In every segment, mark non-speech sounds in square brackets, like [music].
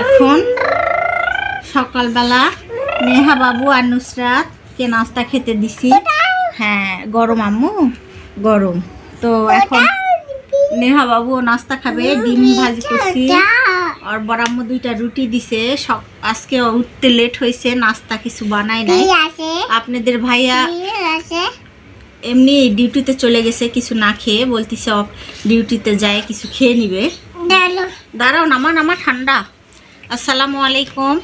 এখন সকালবেলা নেহা বাবু আর নুসরাতকে নাস্তা খেতে দিছি। হ্যাঁ গরম আম্মু গরম। তো এখন নেহা বাবু নাস্তা খাবে ডিম ভাজি করছি। আর বরাম্মু দুইটা রুটি দিছে সব আজকে উঠতে লেট হয়েছে নাস্তা কিছু বানাই নাই। আপনাদের ভাইয়া এমনি ডিউটিতে চলে গেছে কিছু না খেয়ে বলতিছে ডিউটিতে যায় কিছু খেয়ে নিবে। দাঁড়াও নামা নামা ঠান্ডা। আসসালামু আলাইকুম।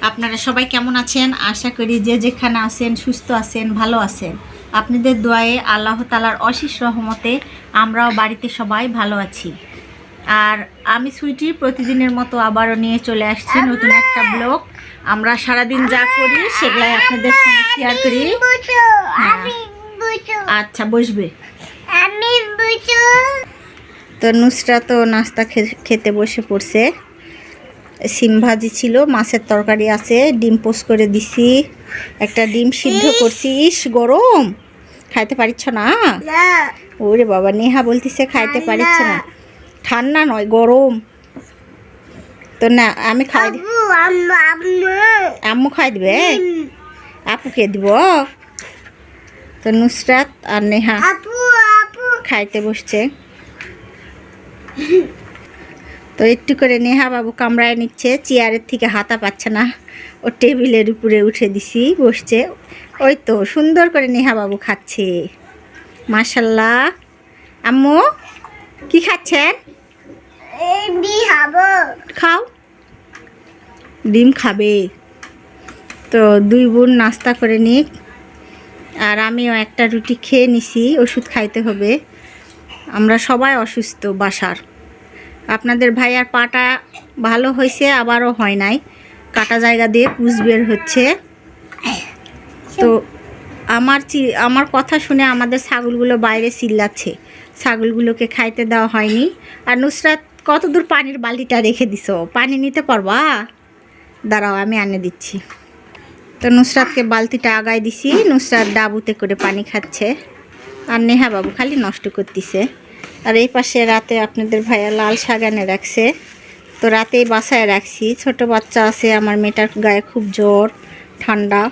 আপনারা সবাই কেমন আছেন? আশা করি যে যেখানে আছেন সুস্থ আছেন ভালো আছেন। আপনাদের দোয়ায়ে আল্লাহ তালার অশেষ রহমতে আমরাও বাড়িতে সবাই ভালো আছি। আর আমি সুইটি প্রতিদিনের মতো আবারও নিয়ে চলে আসছি নতুন একটা ব্লগ। আমরা সারাদিন যা করি সেগুলাই আপনাদের সঙ্গে শেয়ার করি। আচ্ছা বসবে। তো নুসরা তো নাস্তা খে- খেতে বসে পড়ছে। সিম ভাজি ছিল মাছের তরকারি আছে ডিম পোস্ট করে দিছি একটা ডিম সিদ্ধ করছি ইস গরম! খাইতে পারিচ্ছ না? ওরে বাবা নেহা বলতিছে খাইতে পারিচ্ছ না। ঠান্ডা নয় গরম। তো না আমি খাই আম্মু খাই দিবে? আপুকে দিব? তো নুসরাত আর নেহা খাইতে বসছে। [laughs] তো একটু করে নেহা বাবু কামড়ায় নিচ্ছে চেয়ারের থেকে হাতা পাচ্ছে না। ও টেবিলের উপরে উঠে দিছি বসছে। ওই তো সুন্দর করে নেহা বাবু খাচ্ছে। মাশাল্লাহ। আম্মু কি খাচ্ছেন? খাও। ডিম খাবে। তো দুই বোন নাস্তা করে নিক। আর আমিও একটা রুটি খেয়ে নিছি ওষুধ খাইতে হবে। আমরা সবাই অসুস্থ বাসার। আপনাদের ভাইয়ার পাটা ভালো হয়েছে, আবারও হয় নাই। কাটা জায়গা দিয়ে পুষ বের হচ্ছে। তো আমার চি- আমার কথা শুনে আমাদের ছাগলগুলো বাইরে চিল্লাচ্ছে। ছাগলগুলোকে খাইতে দেওয়া হয়নি। আর নুসরাত কত দূর পানির বালতিটা রেখে দিছো? পানি নিতে পারবা? দাঁড়াও, আমি আনে দিচ্ছি। তো নুসরাতকে বালতিটা আগায় দিছি। নুসরাত ডাবুতে করে পানি খাচ্ছে। আর নেহা বাবু খালি নষ্ট করতেছে। আর এই পাশে রাতে আপনাদের ভাইয়া লাল এনে রাখছে। তো রাতেই বাসায় রাখছি। ছোট বাচ্চা আছে, আমার মেয়েটার গায়ে খুব জ্বর, ঠান্ডা।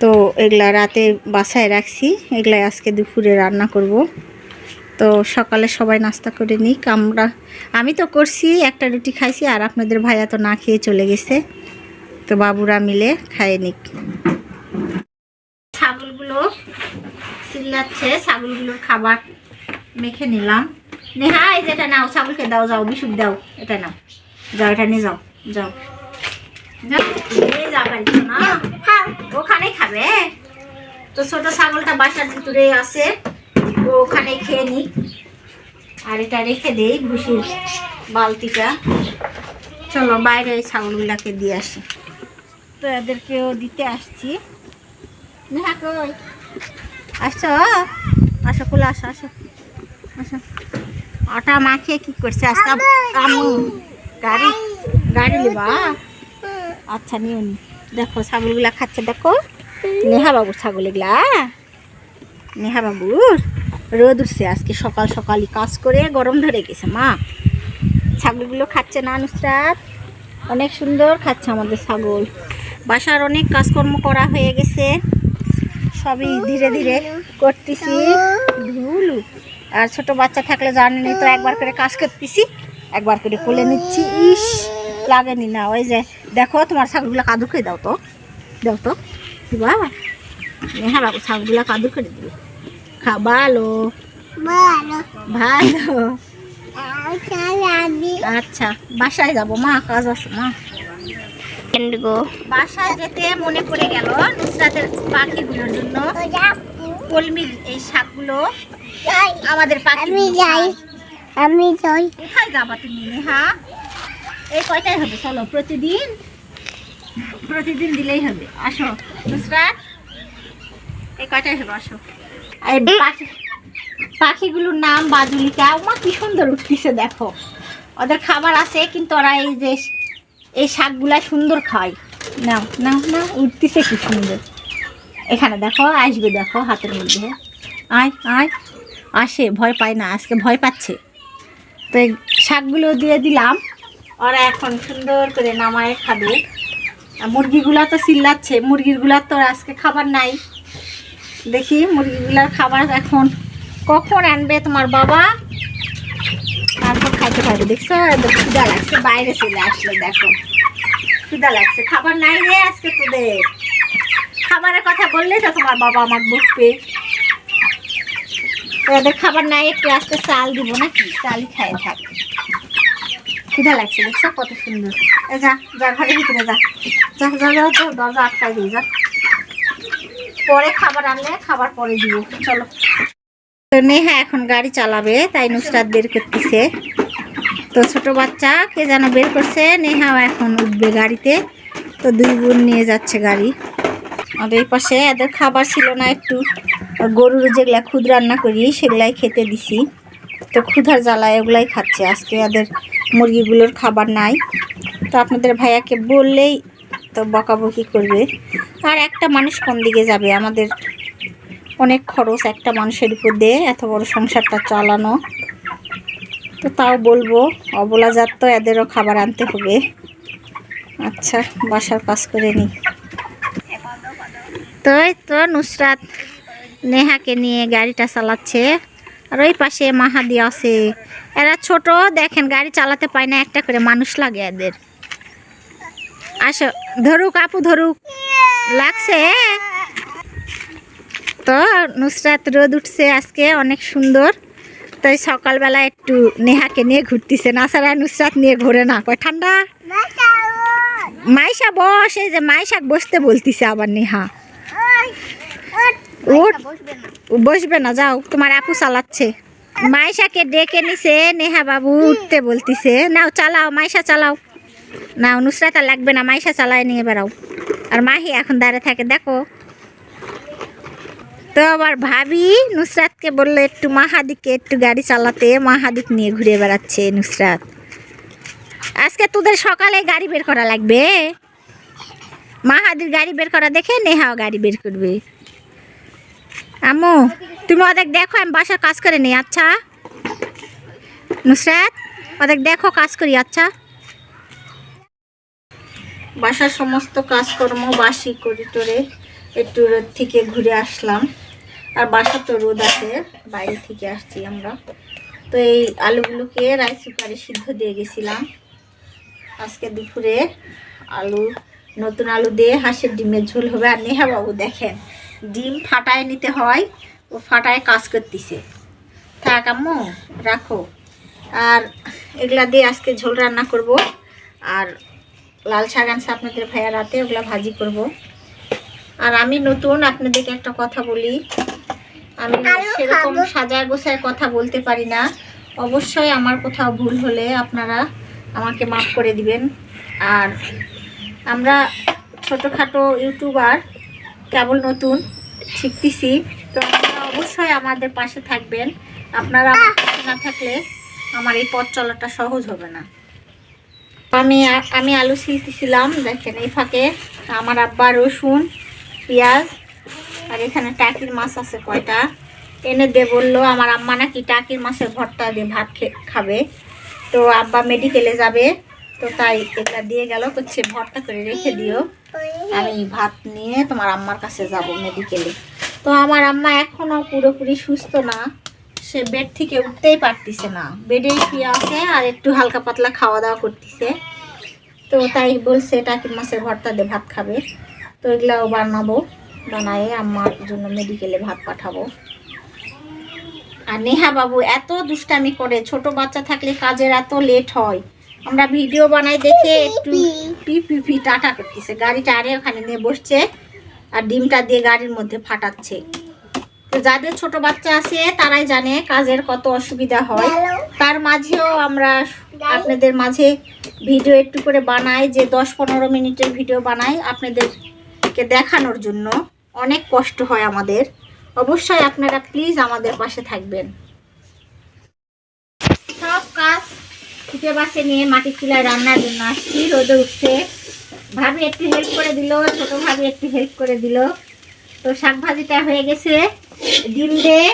তো এগুলা রাতে বাসায় রাখছি। এগুলাই আজকে দুপুরে রান্না করব। তো সকালে সবাই নাস্তা করে নিক। আমরা, আমি তো করছি, একটা রুটি খাইছি, আর আপনাদের ভাইয়া তো না খেয়ে চলে গেছে। তো বাবুরা মিলে খায় নিক। ছাগলগুলো চিল্লাচ্ছে, ছাগলগুলোর খাবার মেখে নিলাম। নেহা, এই যে এটা নাও, ছাগলকে দাও, যাও, বিশুক দাও, এটা নাও। যাও, এটা নিয়ে যাও যাও। যাও এই যা পারিস না ওখানেই খাবে। তো ছোট ছাগলটা বাসার ভিতরে আছে, ও ওখানেই খেয়ে নি আর এটা রেখে দেই ভুসির বালতিটা। চলো, বাইরে এই ছাগলগুলাকে দিয়ে আসি। তো এদেরকেও দিতে আসছি। নেহা, কই? আসছো? আসো আসো আসো আসো। আটা মাখিয়ে কি করছে আজকে আমু গাড়ি গাড়ি লিবা আচ্ছা নিও নি। দেখো, ছাগলগুলা খাচ্ছে, দেখো। নেহা বাবুর ছাগল এগুলা নেহা বাবুর রোদ উঠছে আজকে। সকাল সকালই কাজ করে গরম ধরে গেছে, মা। ছাগলগুলো খাচ্ছে না, নুসরাত। অনেক সুন্দর খাচ্ছে আমাদের ছাগল। বাসার অনেক কাজকর্ম করা হয়ে গেছে। সবই ধীরে ধীরে করতেছি। ধুলু। আর ছোট বাচ্চা থাকলে জানেনি তো একবার করে কাজ করতেছি। একবার করে কোলে নিচ্ছি। ইস লাগেনি না। ওই যে দেখো তোমার ছাগলগুলো কাদু খেয়ে দাও তো। দাও তো। দিবা? হ্যাঁ বাবু ছাগলগুলো কাদু করে দিবে। খা ভালো। ভালো। আচ্ছা বাসায় যাব মা কাজ আছে মা। বাসায় যেতে মনে পড়ে গেল নুসরাতের পাখিগুলোর জন্য। কলমির এই শাকগুলো। আমাদের পাখি আমি যাই আমি যাই। কোথায় যাবা তুমি নেহা? এই কয়টাই হবে? চলো প্রতিদিন প্রতিদিন দিলেই হবে। আসো নুসরাত এই কয়টাই হবে? আসো। এই পাখি পাখিগুলোর নাম বাজুলিকা। মা কি সুন্দর উঠতেছে দেখো। ওদের খাবার আছে কিন্তু ওরা এই যে এই শাকগুলা সুন্দর খায়। নাও নাও না উঠতেছে কি সুন্দর। এখানে দেখো আসবে দেখো হাতের মধ্যে। আয় আয়। আসে, ভয় পায় না, আজকে ভয় পাচ্ছে। তো শাকগুলো দিয়ে দিলাম। ওরা এখন সুন্দর করে নামায় খাবে। মুরগিগুলো তো চিল্লাচ্ছে মুরগিগুলার তো আজকে খাবার নাই। দেখি মুরগিগুলার খাবার এখন কখন আনবে তোমার বাবা? তারপর খাইতে পারবে। দেখছ খিদা লাগছে, বাইরে চলে আসলে, দেখো। খিদা লাগছে, খাবার নাই রে আজকে তোদের। খাবারের কথা বললে তো তোমার বাবা আমার বকবে। ওদের খাবার নাই, একটু আজকে চাল দিব নাকি? চালই খাই থাক। খিদা লাগছে, দেখছ? কত সুন্দর। যা যা, ঘরের ভিতরে যা। যা যা যা তো দরজা আটকাই দিই যা। পরে খাবার আনলে খাবার পরে দিব। চলো। তো নেহা এখন গাড়ি চালাবে, তাই নুসরাত বের করতেছে। তো ছোট বাচ্চা, কে যেন বের করছে? নেহাও এখন উঠবে গাড়িতে। তো দুই বোন নিয়ে যাচ্ছে গাড়ি। আর এই পাশে এদের খাবার ছিল না একটু। গরুর যেগুলা খুদ রান্না করি, সেগুলাই খেতে দিছি। তো ক্ষুধার জ্বালায় ওগুলাই খাচ্ছে। আজকে এদের মুরগিগুলোর খাবার নাই। তো আপনাদের ভাইয়াকে বললেই তো বকাবকি করবে। আর একটা মানুষ কোন দিকে যাবে? আমাদের অনেক খরচ একটা মানুষের উপর দিয়ে এত বড় সংসারটা চালানো। তো তাও বলব অবলা যাত তো এদেরও খাবার আনতে হবে। আচ্ছা বাসার কাজ করে নিই তো তো নুসরাত। নেহাকে নিয়ে গাড়িটা চালাচ্ছে। আর ওই পাশে মাহাদি আছে। এরা ছোট দেখেন গাড়ি চালাতে পায় না একটা করে মানুষ লাগে এদের। আসো ধরুক আপু ধরুক। লাগছে? তো নুসরাত রোদ উঠছে আজকে অনেক সুন্দর। তাই সকালবেলা একটু নেহাকে নিয়ে ঘুরতেছে। না ছাড়া নুসরাত নিয়ে ঘোরে না। কয় ঠান্ডা? মাইশা বস এই যে মাইশাক বসতে বলতিছে আবার নেহা। উঠ। বসবে না, যাও। তোমার আপু চালাচ্ছে। মাইশাকে ডেকে নিছে, নেহা বাবু উঠতে বলতিছে। নাও, চালাও, মাইশা চালাও। নাও নুসরাত লাগবে না, মাইশা চালায় নিয়ে বেড়াও। আর মাহি এখন দাঁড়িয়ে থাকে, দেখো। তো আবার ভাবি নুসরাতকে বলল, একটু মাহাদিকে একটু গাড়ি চালাতে, মাহাদিক নিয়ে ঘুরে বেড়াচ্ছে নুসরাত। আজকে তোদের সকালে গাড়ি বের করা লাগবে? মাহাদির গাড়ি বের করা দেখে নেহাও গাড়ি বের করবে। আম্মু, তুমি ওদের দেখো, আমি বাসার কাজ করে নি আচ্ছা? নুসরাত ওদের দেখো, কাজ করি আচ্ছা? বাসার সমস্ত কাজকর্ম বাসি করি টরে একটু রোদ থেকে ঘুরে আসলাম। আর বাসা তো রোদ আছে, বাইরে থেকে আসছি আমরা। তো এই আলুগুলোকে রাইস কুকারে সিদ্ধ দিয়ে গেছিলাম। আজকে দুপুরে আলু, নতুন আলু দিয়ে হাঁসের ডিমের ঝোল হবে। আর নেহা বাবু দেখেন ডিম ফাটায় নিতে হয় ও ফাটায় কাজ করতেছে। থাক আম্মু রাখো। আর এগুলা দিয়ে আজকে ঝোল রান্না করব আর লাল শাক আনছে আপনাদের ভাইয়া রাতে ওগুলা ভাজি করব। আর আমি নতুন আপনাদেরকে একটা কথা বলি। আমি সেরকম সাজায় গোছায় কথা বলতে পারি না। অবশ্যই আমার কোথাও ভুল হলে আপনারা আমাকে মাফ করে দিবেন। আর আমরা ছোটোখাটো ইউটিউবার কেবল নতুন শিখতেছি। তো আপনারা অবশ্যই আমাদের পাশে থাকবেন। আপনারা না থাকলে আমার এই পথ চলাটা সহজ হবে না। আমি আমি আলু ছিলতেছিলাম, দেখেন এই ফাঁকে আমার আব্বা রসুন, পেঁয়াজ, আর এখানে টাকির মাছ আছে কয়টা। এনে দে বলল, আমার আম্মা নাকি টাকির মাছের ভর্তা দিয়ে ভাত খাবে। তো আব্বা মেডিকেলে যাবে। তো তাই এটা দিয়ে গেল, হচ্ছে ভর্তা করে রেখে দিও। আমি ভাত নিয়ে তোমার আম্মার কাছে যাব মেডিকেলে তো আমার আম্মা এখনও পুরোপুরি সুস্থ না, সে বেড থেকে উঠতেই পারতিছে না। বেডেই শুয়ে আছে আর একটু হালকা পাতলা খাওয়া দাওয়া করতেছে। তো তাই বলছে টাকির মাছের ভর্তা দিয়ে ভাত খাবে। তো এগুলাও বানাবো, বানায়ে আম্মার জন্য মেডিকেলে ভাত পাঠাবো। আর নেহা বাবু এত দুষ্টামি করে, ছোট বাচ্চা থাকলে কাজের এত লেট হয়। আমরা ভিডিও বানাই দেখে একটু পি পি পি টাটা করতেছে। গাড়িটা আরে ওখানে নিয়ে বসছে আর ডিমটা দিয়ে গাড়ির মধ্যে ফাটাচ্ছে। তো যাদের ছোট বাচ্চা আছে তারাই জানে কাজের কত অসুবিধা হয়। তার মাঝেও আমরা আপনাদের মাঝে ভিডিও একটু করে বানাই যে দশ পনেরো মিনিটের ভিডিও বানাই আপনাদেরকে দেখানোর জন্য। অনেক কষ্ট হয় আমাদের। অবশ্যই আপনারা প্লিজ আমাদের পাশে থাকবেন সব কাজ ফুটে বাসে নিয়ে মাটির চুলায় রান্নার জন্য আসছি। রোদে উঠছে ভাবি একটু হেল্প করে দিল, ছোট ভাবি একটু হেল্প করে দিল। তো শাক ভাজিটা হয়ে গেছে, ডিম দিয়ে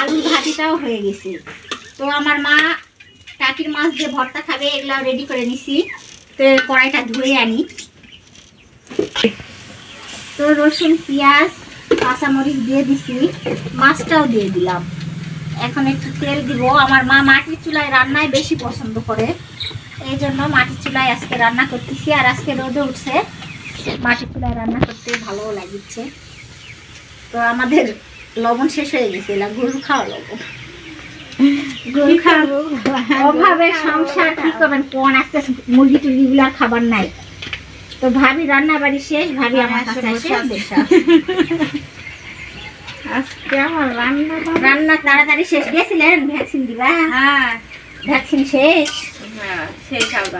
আলু ভাজিটাও হয়ে গেছে। তো আমার মা টাকির মাছ দিয়ে ভর্তা খাবে এগুলো রেডি করে নিছি। তো কড়াইটা ধুয়ে আনি। তো রসুন, পেঁয়াজ, কাঁচামরিচ দিয়ে দিছি। মাছটাও দিয়ে দিলাম। এখন একটু তেল দিব। আমার মা মাটির চুলায় রান্নায় বেশি পছন্দ করে। এই জন্য মাটির চুলায় আজকে রান্না করতেছি আর আজকে রোদে উঠছে। মাটির চুলায় রান্না করতে ভালোও লাগিচ্ছে। তো আমাদের লবণ শেষ হয়ে গেছে এলা গরু খাওয়া লবণ। গরু অভাবে সংসার কি করবেন কোন? আজকে মুরগি টুরগিগুলার খাবার নাই। তো ভাবি রান্না বাড়ি শেষ ভাবি আমার কাছে। আজকে আমার রান্না রান্না তাড়াতাড়ি শেষ গেছিলেন? ভ্যাকসিন দিবা? হ্যাঁ। ভ্যাকসিন শেষ? হ্যাঁ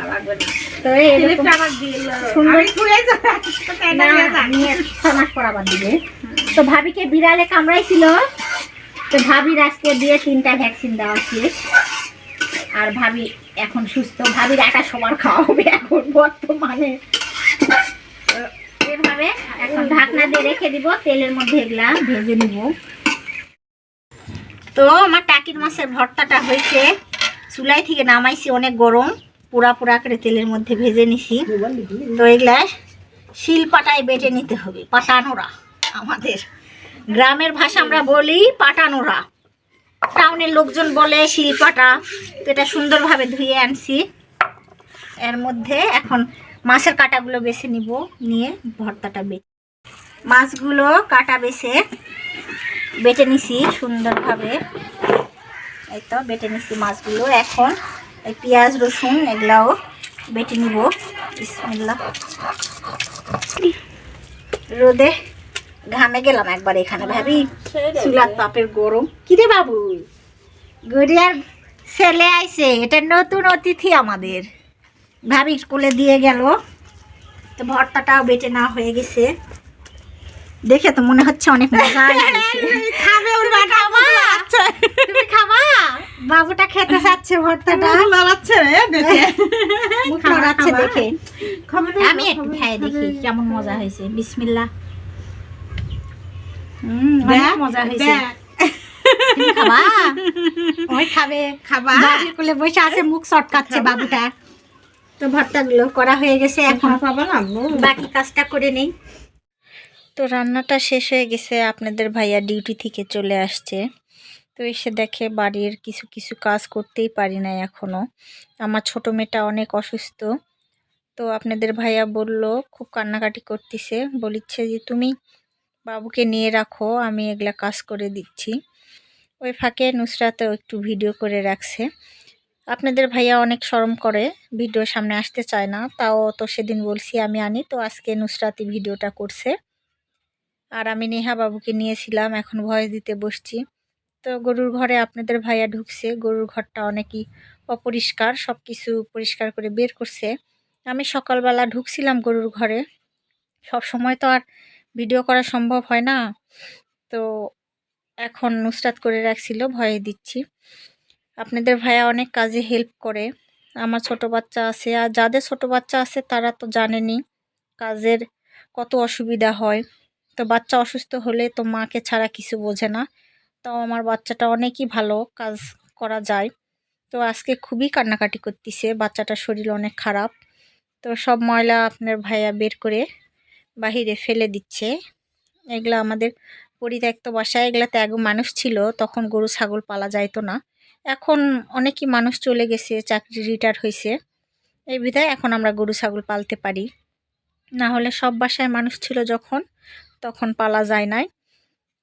লাগবে তো এরকম আবার সুন্দর পর দিবে। তো ভাবিকে বিড়ালে কামড়াইছিল। তো ভাবির আজকে দিয়ে তিনটা ভ্যাকসিন দেওয়া শেষ। আর ভাবি এখন সুস্থ। ভাবির একা সবার খাওয়া হবে এখন বর্তমানে। এভাবে এখন ঢাকনা দিয়ে রেখে দিব, তেলের মধ্যে এগুলা ভেজে নিব। তো আমার টাকির মাছের ভর্তাটা হয়েছে। চুলাই থেকে নামাইছি অনেক গরম, পুরা পুরা করে তেলের মধ্যে ভেজে নিছি। তো এগুলা শিল পাটায় বেটে নিতে হবে, পাটানোরা। আমাদের গ্রামের ভাষা আমরা বলি পাটানোরা। টাউনের লোকজন বলে শিলপাটা। তো এটা সুন্দরভাবে ধুয়ে আনছি। এর মধ্যে এখন মাছের কাটাগুলো বেছে নিব নিয়ে ভর্তাটা বেটে মাছগুলো কাটা বেছে বেটে নিছি সুন্দরভাবে। এই তো বেটে নিছি মাছগুলো। এখন এই পেঁয়াজ রসুন এগুলাও বেটে নিব। বিসমিল্লাহ। রোদে ঘামে গেলাম একবার এখানে ভাবি। চুলার তাপের গরম। কিরে বাবু? গড়িয়ার ছেলে আইছে। এটা নতুন অতিথি আমাদের। ভাবি স্কুলে দিয়ে গেল। তো ভর্তাটাও বেটে না হয়ে গেছে। দেখে তো মনে হচ্ছে অনেক মজা [laughs] খাবে তুমি খাবা? বাবুটা খেতে চাচ্ছে ভর্তাটা। লড়াচ্ছে রে দেখে। [laughs] আমি একটু খাই দেখি কেমন মজা হয়েছে। বিসমিল্লাহ। হুম অনেক মজা হয়েছে। খাবা? [laughs] ওই খাবে খাবা? কোলে বসে আছে মুখ চটকাচ্ছে বাবুটা। তো ভর্তাগুলো করা হয়ে গেছে এখন। বাকি কাজটা করে নেই। তো রান্নাটা শেষ হয়ে গেছে আপনাদের ভাইয়া ডিউটি থেকে চলে আসছে। তো এসে দেখে বাড়ির কিছু কিছু কাজ করতেই পারি না এখনও আমার ছোট মেয়েটা অনেক অসুস্থ। তো আপনাদের ভাইয়া বলল খুব কান্নাকাটি করতেছে। বলিচ্ছে যে তুমি বাবুকে নিয়ে রাখো আমি এগুলা কাজ করে দিচ্ছি। ওই ফাঁকে নুসরাতও একটু ভিডিও করে রাখছে। আপনাদের ভাইয়া অনেক শরম করে ভিডিওর সামনে আসতে চায় না। তাও তো সেদিন বলছি আমি আনি, তো আজকে নুসরাতি ভিডিওটা করছে। আর আমি নেহা বাবুকে নিয়েছিলাম, এখন ভয়েস দিতে বসছি। তো গরুর ঘরে আপনাদের ভাইয়া ঢুকছে, গরুর ঘরটা অনেকই অপরিষ্কার সব কিছু পরিষ্কার করে বের করছে। আমি সকালবেলা ঢুকছিলাম গরুর ঘরে সব সময় তো আর ভিডিও করা সম্ভব হয় না। তো এখন নুসরাত করে রাখছিল, ভয়ে দিচ্ছি। আপনাদের ভাইয়া অনেক কাজে হেল্প করে। আমার ছোট বাচ্চা আছে। আর যাদের ছোট বাচ্চা আছে, তারা তো জানেনি কাজের কত অসুবিধা হয়। তো বাচ্চা অসুস্থ হলে তো মাকে ছাড়া কিছু বোঝে না। তাও আমার বাচ্চাটা অনেকই ভালো কাজ করা যায়। তো আজকে খুবই কান্নাকাটি করতেছে। বাচ্চাটার শরীর অনেক খারাপ। তো সব ময়লা আপনার ভাইয়া বের করে বাহিরে ফেলে দিচ্ছে। এগুলো আমাদের পরিত্যক্ত বাসায়, এগুলাতে আগে মানুষ ছিল, তখন গরু, ছাগল পালা যাইতো না। এখন অনেকই মানুষ চলে গেছে, চাকরি রিটায়ার হয়েছে। এই বিধায় এখন আমরা গরু, ছাগল পালতে পারি। না হলে সব বাসায় মানুষ ছিল যখন, তখন পালা যায় নাই।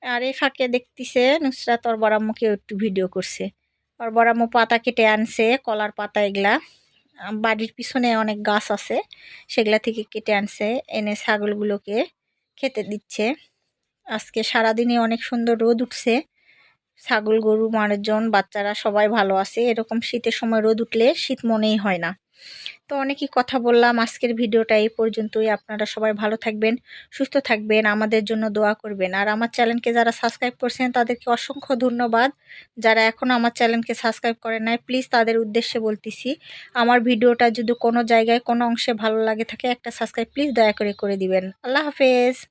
আর এই ফাঁকে দেখতেছে নুসরাত, ওর বড়াম্মুকে একটু ভিডিও করছে। ওর বড়াম্মু পাতা কেটে আনছে, কলার পাতা এগুলা। বাড়ির পিছনে অনেক গাছ আছে, সেগুলা থেকে কেটে আনছে, এনে ছাগলগুলোকে খেতে দিচ্ছে। আজকে সারাদিনে অনেক সুন্দর রোদ উঠছে। ছাগল, গরু, মানুষজন, বাচ্চারা সবাই ভালো আছে। এরকম শীতের সময় রোদ উঠলে শীত মনেই হয় না। তো অনেকই কথা বললাম। আজকের ভিডিওটা এই পর্যন্তই। আপনারা সবাই ভালো থাকবেন, সুস্থ থাকবেন, আমাদের জন্য দোয়া করবেন। আর আমার চ্যানেলকে যারা সাবস্ক্রাইব করছেন, তাদেরকে অসংখ্য ধন্যবাদ। যারা এখনও আমার চ্যানেলকে সাবস্ক্রাইব করেন নাই, প্লিজ তাদের উদ্দেশ্যে বলতেছি, আমার ভিডিওটা যদি কোনো জায়গায়, কোনো অংশে ভালো লাগে থাকে, একটা সাবস্ক্রাইব প্লিজ দয়া করে করে দিবেন। আল্লাহ হাফেজ।